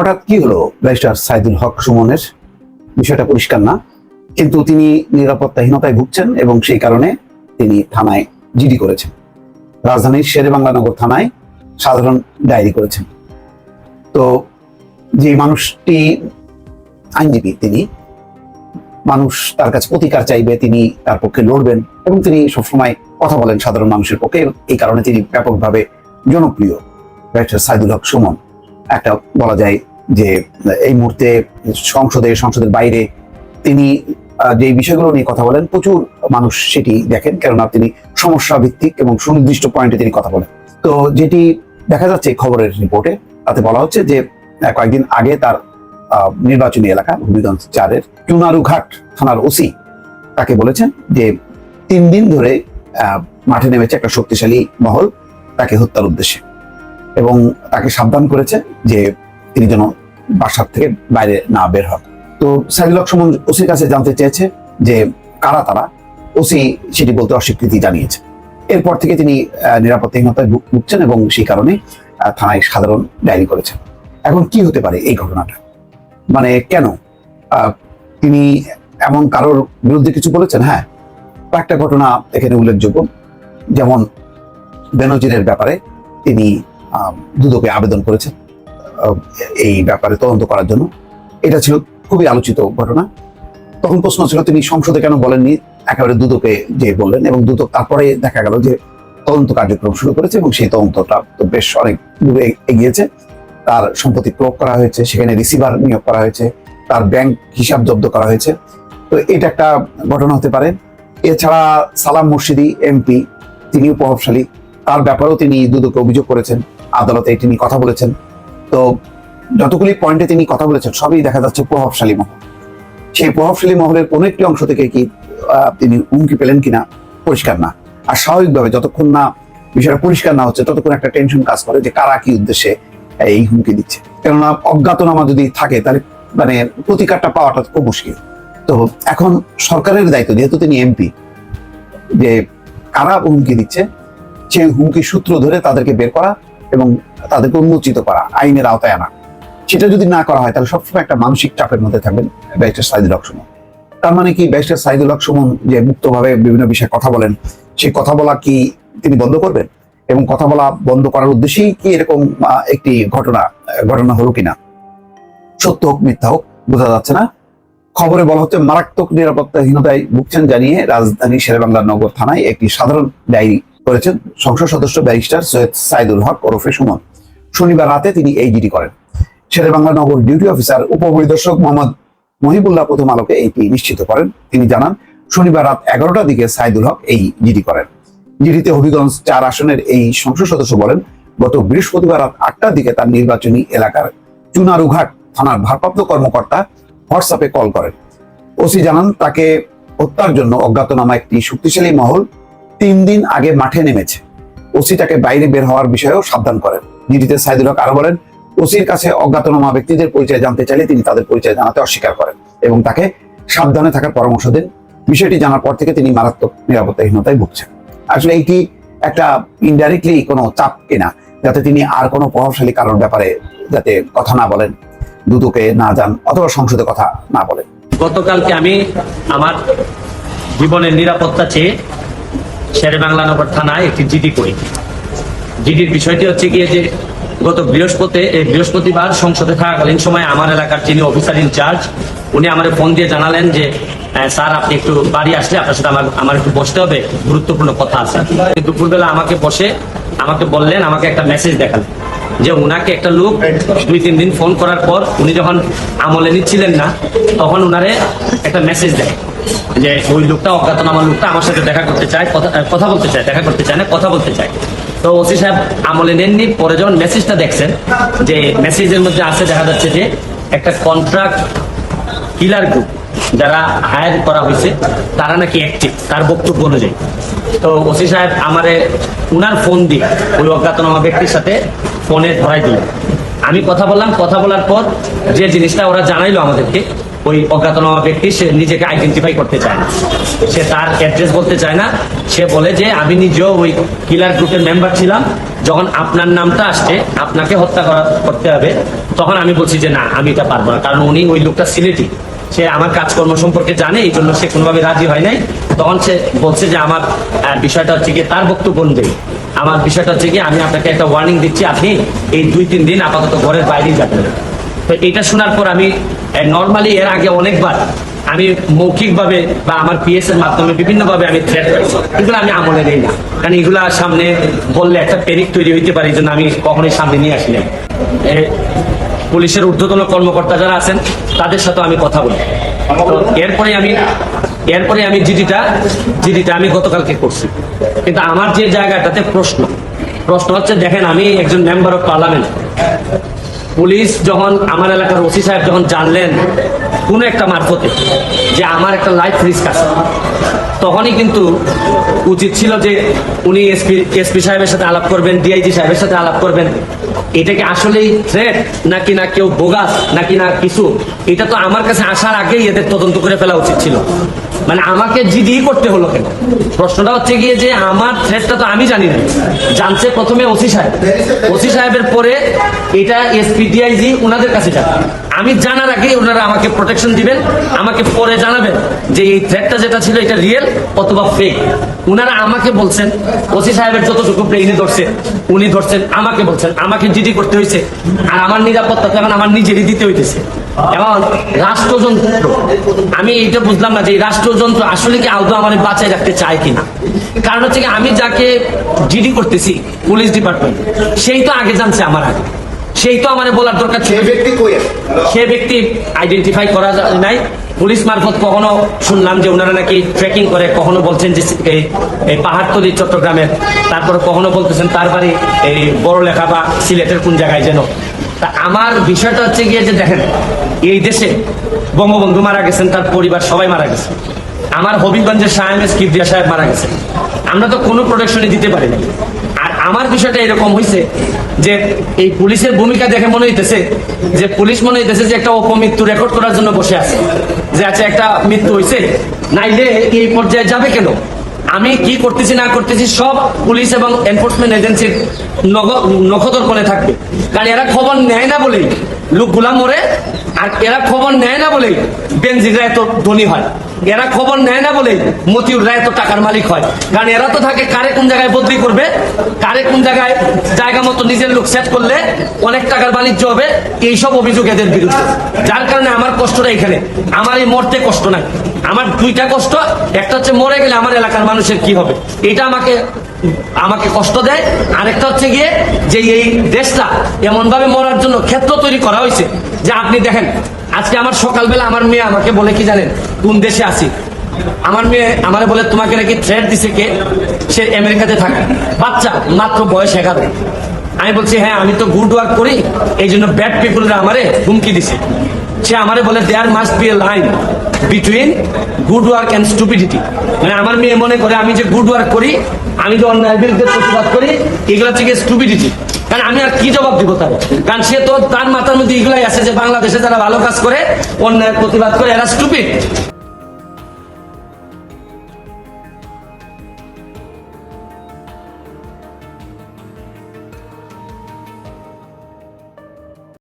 হঠাৎ কি হলো? ব্যারিস্টার সাইদুল হক সুমনের বিষয়টা পরিষ্কার না, কিন্তু তিনি নিরাপত্তাহীনতায় ভুগছেন এবং সেই কারণে তিনি থানায় জিডি করেছেন। রাজধানীর শেরে বাংলানগর থানায় সাধারণ ডায়েরি করেছেন। তো যে মানুষটি আইনজীবী, তিনি মানুষ তার কাছে প্রতিকার চাইবে, তিনি তার পক্ষে লড়বেন এবং তিনি সবসময় কথা বলেন সাধারণ মানুষের পক্ষে। এই কারণে তিনি ব্যাপকভাবে জনপ্রিয় ব্যারিস্টার সাইদুল হক সুমন। একটা বলা যায় যে, এই মুহূর্তে সংসদে, সংসদের বাইরে তিনি যে বিষয়গুলো নিয়ে কথা বলেন, প্রচুর মানুষ সেটি দেখেন, কেননা তিনি সমস্যা ভিত্তিক এবং সুনির্দিষ্ট পয়েন্টে তিনি কথা বলেন। তো যেটি দেখা যাচ্ছে খবরের রিপোর্টে, তাতে বলা হচ্ছে যে কয়েকদিন আগে তার নির্বাচনী এলাকা হবিগঞ্জ চারের চুনারুঘাট থানার ওসি তাকে বলেছেন যে, তিন দিন ধরে মাঠে নেমেছে একটা শক্তিশালী মহল, তাকে হত্যার উদ্দেশ্যে। এবং তাকে সাবধান করেছে যে, তিনি যেন বাসার থেকে বাইরে না বের হন। তো সাইদুল হক সুমন ওসির কাছে জানতে চেয়েছে যে কারা তারা, ওসি সেটি বলতে অস্বীকৃতি জানিয়েছে। এরপর থেকে তিনি নিরাপত্তাহীনতায় ভুগছেন এবং সেই কারণে থানায় সাধারণ ডায়েরি করেছেন। এখন কি হতে পারে এই ঘটনাটা? মানে কেন? তিনি এমন কারোর বিরুদ্ধে কিছু বলেছেন? হ্যাঁ কয়েকটা ঘটনা এখানে উল্লেখযোগ্য। যেমন বেনজিরের ব্যাপারে তিনি দুদকে আবেদন করেছেন। এই ব্যাপারে তদন্ত করার জন্য। এটা ছিল খুবই আলোচিত ঘটনা। তখন প্রশ্ন ছিল, তিনি সংসদে কেন বলেননি? একেবারে দুদকে যে বললেন এবং দুদক তারপরে দেখা গেল যে তদন্ত কার্যক্রম শুরু করেছে এবং সেই তদন্তটা তো বেশ অনেক দূরে এগিয়েছে। তার সম্পত্তি প্রয়োগ করা হয়েছে, সেখানে রিসিভার নিয়োগ করা হয়েছে, তার ব্যাংক হিসাব জব্দ করা হয়েছে। তো এটা একটা ঘটনা হতে পারে। এছাড়া সালাম মুর্শিদি এমপি তিনিও প্রভাবশালী। তার ব্যাপারেও তিনি দুদকে অভিযোগ করেছেন। আদালতে তিনি কথা বলেছেন। তো যতগুলি পয়েন্টে তিনি কথা বলেছেন, সবই দেখা যাচ্ছে প্রভাবশালী মহল। সেই প্রভাবশালী মহলের কোনো একটি অংশ থেকে কি তিনি হুমকি পেলেন কিনা, পরিষ্কার না। আর স্বাভাবিকভাবে যতক্ষণ না বিষয়টা পরিষ্কার না হচ্ছে, ততক্ষণ একটা টেনশন কাজ করে যে কারা কি উদ্দেশ্যে এই হুমকি দিচ্ছে। কেননা অজ্ঞাতনামা যদি থাকে, তাহলে মানে প্রতিকারটা পাওয়াটা খুব মুশকিল। তো এখন সরকারের দায়িত্ব, যেহেতু তিনি এমপি, যে কারা হুমকি দিচ্ছে, সেই হুমকি সূত্র ধরে তাদেরকে বের করা এবং তাদেরকে উন্মোচিত করা, আইনের আওতায় আনা। সেটা যদি না করা হয়, তাহলে সবসময় একটা মানসিক চাপের মধ্যে থাকবেন ব্যারিস্টার সাইদুল হক সুমন। তার মানে কি ব্যারিস্টার সাইদুল হক সুমন যে মুক্তভাবে বিভিন্ন বিষয়ে কথা বলেন, সেই কথা বলা কি তিনি বন্ধ করবেন? এবং কথা বলা বন্ধ করার উদ্দেশ্যেই কি এরকম একটি ঘটনা ঘটনা হলো কিনা? সত্য হোক, মিথ্যা হোক, বোঝা যাচ্ছে না। খবরে বলা হচ্ছে, মারাত্মক নিরাপত্তাহীনতায় ভুগছেন জানিয়ে রাজধানী শেরেবাংলা নগর থানায় একটি সাধারণ ডায়েরি করেছেন সংসদ সদস্য ব্যারিস্টার সৈয়দ সাইদুল হক ওরফে সুমন। শনিবার রাতে তিনি এই জিডি করেন। শেরেবাংলা নগর ডিউটি অফিসার, উপপরিদর্শক মোহাম্মদ মহিবুল্লাহ প্রথম আলোকে এটি নিশ্চিত করেন। তিনি জানান, শনিবার রাত এগারোটার দিকে সাইদুল হক এই জিডি করেন। জিডিতে হবিগঞ্জ চার আসনের এই সংসদ সদস্য বলেন, গত বৃহস্পতিবার রাত আটটার দিকে তার নির্বাচনী এলাকার চুনারুঘাট থানার ভারপ্রাপ্ত কর্মকর্তা হোয়াটসঅ্যাপে কল করেন। ওসি জানান, তাকে হত্যার জন্য অজ্ঞাতনামা একটি শক্তিশালী মহল তিন দিন আগে মাঠে নেমেছে। ওসি তাকে বাইরে বের হওয়ার বিষয়েও সাবধান করেন। জিডিতে সাইদুল হক আরও বলেন, ওসির কাছে অজ্ঞাতনামা ব্যক্তিদের পরিচয় জানতে চাইলে তিনি তাদের পরিচয় জানাতে অস্বীকার করেন এবং তাকে সাবধানে থাকার পরামর্শ দেন। বিষয়টি জানার পর থেকে তিনি মারাত্মক নিরাপত্তাহীনতায় ভুগছেন। আসলে এইটি একটা ইনডাইরেক্টলি কোনো চাপ কিনা, যাতে তিনি আর কোনো প্রভাবশালী কারোর ব্যাপারে যাতে কথা না বলেন, দুদকে না যান অথবা সংসদে কথা না বলেন। গতকালকে আমি আমার জীবনের নিরাপত্তা চেয়ে শেরে বাংলা নগর থানায় একটি জিডি করি। জিডির বিষয়টি হচ্ছে গিয়ে যে গত বৃহস্পতি, এই বৃহস্পতিবার সংসদে থাকাকালীন সময় আমার এলাকার যিনি অফিসার ইনচার্জ উনি আমার ফোন দিয়ে জানালেন যে স্যার, আপনি একটু বাড়ি আসলে, আপনার সাথে আমার আমার একটু বসতে হবে, গুরুত্বপূর্ণ কথা আছে। দুপুরবেলা আমাকে বসে, আমাকে বললেন, আমাকে একটা মেসেজ দেখালেন যে উনাকে একটা লোক দুই, তিন দিন ফোন করার পর উনি যখন আমলে নিচ্ছিলেন না, তখন উনারে একটা মেসেজ দেয় যে ওই লোকটা, অজ্ঞাতনামা লোকটা আমার সাথে দেখা করতে চায়, কথা বলতে চায়, দেখা করতে চায় না, কথা বলতে চায়। তো ওসি সাহেব আমলে নেননি, পরে যখন মেসেজটা দেখছেন, যে মেসেজের মধ্যে আছে, দেখা যাচ্ছে যে একটা কন্ট্রাক্ট কিলার গ্রুপ যারা হায়ার করা হয়েছে, তারা নাকি অ্যাক্টিভ তার বক্তব্য অনুযায়ী। তো ওসি সাহেব আমারে উনার ফোন দিয়ে ওই অজ্ঞাতনামা ব্যক্তির সাথে ফোনে ধরাই দিলেন। আমি কথা বললাম, কথা বলার পর যে জিনিসটা ওরা জানাইলো আমাদেরকে ওই অজ্ঞাতনামা ব্যক্তি, সে নিজেকে আইডেন্টিফাই করতে চায় না। সে তার অ্যাড্রেস বলতে চায় না। সে বলে যে, আমি নিজেও ওই কিলার গ্রুপের মেম্বার ছিলাম। যখন আপনার নামটা আসছে, আপনাকে হত্যা করা, করতে হবে। তখন আমি বলছি যে, না, আমি এটা পারব না। কারণ উনি ওই লোকটা সিলেটি। সে আমার কাজকর্ম সম্পর্কে জানে, এই জন্য সে কোনোভাবে রাজি হয় নাই। তখন সে বলছে যে, আমার বিষয়টা হচ্ছে কি তার বক্তব্য অনুযায়ী। আমার বিষয়টা হচ্ছে কি আমি আপনাকে একটা ওয়ার্নিং দিচ্ছি। আপনি এই দুই তিন দিন আপাতত ঘরের বাইরেই যাবেন। তো এটা শোনার পর আমি নর্মালি এর আগে অনেকবার আমি মৌখিকভাবে বা আমার পিএস এর মাধ্যমে বিভিন্নভাবে আমি থ্রেট পাইছি এগুলো আমি আমলে নেই না। কারণ এগুলা সামনে বললে একটা পেরিক তৈরি হইতে পারে জন্য আমি কখনোই সামনে নিয়ে আসি না পুলিশের ঊর্ধ্বতন কর্মকর্তা যারা আছেন, তাদের সাথে আমি কথা বলি। এরপরে আমি এরপরে আমি জিডিটা জিডিটা আমি গতকালকে করছি। কিন্তু আমার যে জায়গাটাতে প্রশ্ন প্রশ্ন হচ্ছে, দেখেন আমি একজন মেম্বার অফ পার্লামেন্ট পুলিশ যখন আমার এলাকার ওসি সাহেব যখন জানলেন, কোনো একটা মারফতে যে আমার একটা লাইফ রিস্ক আছে, তখনই কিন্তু উচিত ছিল যে উনি এসপি এসপি সাহেবের সাথে আলাপ করবেন ডিআইজি সাহেবের সাথে আলাপ করবেন। এটা কি আসলেই থ্রেট নাকি না কেউ বোগাস নাকি না কিছু? এটা তো আমার কাছে আসার আগেই এদের তদন্ত করে ফেলা উচিত ছিল। মানে আমাকে জিডি করতে হলো কেন? প্রশ্নটা হচ্ছে গিয়ে যে আমার থ্রেটটা তো আমি জানি না। জানছে প্রথমে ওসি সাহেব। ওসি সাহেবের পরে এটা এসপি ডিআইজি ওনাদের কাছে যাবে। আমি জানার আগেই ওনারা আমাকে প্রোটেকশন দিবেন, আমাকে পরে জানাবেন যে এই থ্রেটটা যেটা ছিল এটা রিয়েল অথবা ফেক ওনারা আমাকে বলছেন, ওসি সাহেবের যতটুকু ব্রেইনে ধরছে, উনি ধরছেন, আমাকে বলছেন, আমাকে জিডি করতে হয়েছে, আর আমার নিরাপত্তা তো এখন আমার নিজেরই দিতে হইতেছে। এবং রাষ্ট্রযন্ত্র, আমি এইটা বুঝলাম না যে রাষ্ট্রযন্ত্র আসলে কি আদৌ আমার বাঁচায় রাখতে চায় কিনা। কারণ হচ্ছে কি আমি যাকে জিডি করতেছি, পুলিশ ডিপার্টমেন্ট, সেই তো আগে জানছে আমার আগে। সেই তো আমার বলার দরকার ছিল। ব্যক্তি কই সে ব্যক্তি আইডেন্টিফাই করা যায় নাই। পুলিশ মারফত কখনো শুনলাম যে ওনারা নাকি ট্রেকিং করে কখনো বলছেন যে এই পাহাড়তলি চট্টগ্রামের তারপরে কখনো বলতেছেন তার বাড়ি এই বড় লেখা বা সিলেটের কোন জায়গায় যেন। তা আমার বিষয়টা হচ্ছে গিয়ে যে দেখেন এই দেশে বঙ্গবন্ধু মারা গেছেন তার পরিবার সবাই মারা গেছে। আমার হবিগঞ্জের সাহেব কিবরিয়া সাহেব মারা গেছে আমরা তো কোনো প্রোটেকশনই দিতে পারি না আর আমার বিষয়টা এরকম হয়েছে যে এই পুলিশের ভূমিকা দেখে মনে হইতেছে যে পুলিশ মনে হইতেছে যে একটা অপমৃত্যু রেকর্ড করার জন্য বসে আছে। যে আচ্ছা একটা মৃত্যু হয়েছে নাইলে এই পর্যায়ে যাবে কেন? আমি কি করতেছি, না করতেছি, সব পুলিশ এবং এনফোর্সমেন্ট এজেন্সির নখদর কোণে থাকবে। কারণ এরা খবর নেয় না বলেই লোকগুলা মরে, আর এরা খবর নেয় না বলেই বেনজিরা এত ধনী হয়। এরা খবর নেয় না বলেই মতিউররা তো টাকার মালিক হয়। কারণ এরা তো থাকে কারে কোন জায়গায় বদলি করবে, কারে কোন জায়গায় জায়গা মতো নিজের লোক সেট করলে অনেক টাকার বাণিজ্য হবে, এইসব অভিযোগ এদের বিরুদ্ধে। যার কারণে আমার কষ্টটা এখানে। আমার এই মরতে কষ্ট নাই। আমার দুইটা কষ্ট, একটা হচ্ছে মরে গেলে আমার এলাকার মানুষের কি হবে? এটা আমাকে আমাকে কষ্ট দেয়। আরেকটা হচ্ছে গিয়ে যে এই দেশটা এমন ভাবে মরার জন্য ক্ষেত্র তৈরি করা হয়েছে। যে আপনি দেখেন আজকে আমার সকালবেলা আমার মেয়ে আমাকে বলে কি জানেন? কোন দেশে আছি? আমার মেয়ে আমারে বলে, তোমাকে নাকি থ্রেট দিছে কে? সে আমেরিকাতে থাকে বাচ্চা, মাত্র বয়স এগারো। আমি বলছি হ্যাঁ আমি তো গুড ওয়ার্ক করি এই জন্য ব্যাড পিপুলরা আমারে হুমকি দিছে। সে আমারে বলে there must be a line between good work and stupidity মানে আমার মেয়ে মনে করে, আমি যে গুড ওয়ার্ক করি আমি যে অন্যায়ের বিরুদ্ধে প্রতিবাদ করি, এগুলো থেকে স্টুপিডিটি কারণ আমি আর কি জবাব দিব তার? কারণ সে তো তার মাথার মধ্যে এগুলাই আছে যে বাংলাদেশে যারা ভালো কাজ করে, অন্যায়ের প্রতিবাদ করে, এরা স্টুপিড